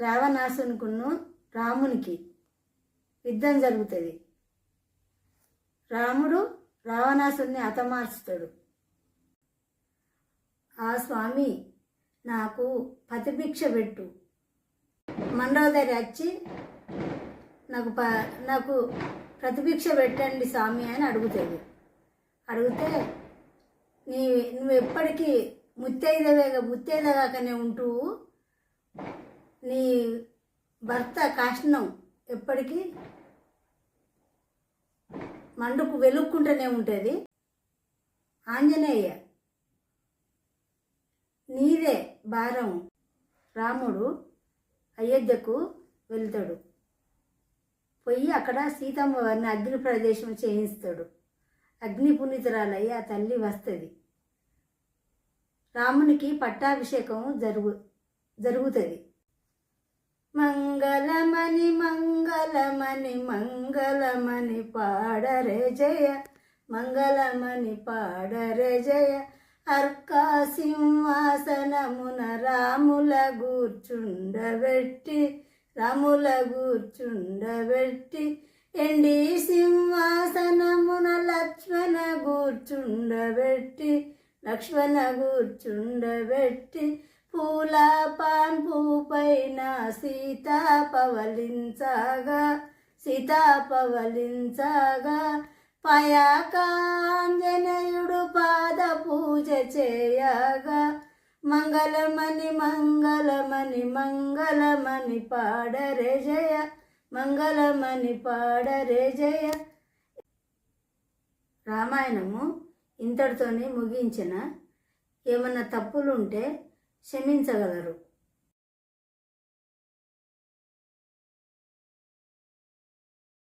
రావణాసునికును రామునికి యుద్ధం జరుగుతుంది. రాముడు రావణాసుని హతమార్చుతాడు. ఆ స్వామి నాకు పతిభిక్ష పెట్టు. మండోదరి వచ్చి నాకు ప నాకు ప్రతిభిక్ష పెట్టండి స్వామి అని అడుగుతుంది అడిగితే నీ నువ్వు ఎప్పటికీ ముత్తైదవేగా ముత్తైదగాకనే ఉంటూ నీ భర్త కాష్ణం ఎప్పటికీ మండుకు వెలుక్కుంటూనే ఉంటుంది. ఆంజనేయ నీదే భారం. రాముడు అయోధ్యకు వెళ్తాడు. పోయి అక్కడ సీతమ్మ వారిని అగ్ని ప్రదేశం చేయిస్తాడు. అగ్ని పునీతురాలయ్యి ఆ తల్లి వస్తుంది. రామునికి పట్టాభిషేకం జరుగు జరుగుతుంది. మంగళమణి మంగళమణి మంగళమణి పాడరే జయ మంగళమణి పాడరే జయ. అర్కా సింహాసనమున రాముల గూర్చుండబెట్టి రాముల గూర్చుండబెట్టి ఎండి సింహాసనమున లక్ష్మణ గూర్చుండబెట్టి లక్ష్మణ గూర్చుండబెట్టి పూల పాన్పు పైన సీతా పవలించగా పవలించగా పయాకాంజనేయుడు పాద పూజ చేయగా మంగళమణి మంగళమణి మంగళమణి పాడరే జయ మంగళమణి పాడరే జయ. రామాయణము ఇంతటితోనే ముగించిన. ఏమన్నా తప్పులుంటే క్షమించగలరు.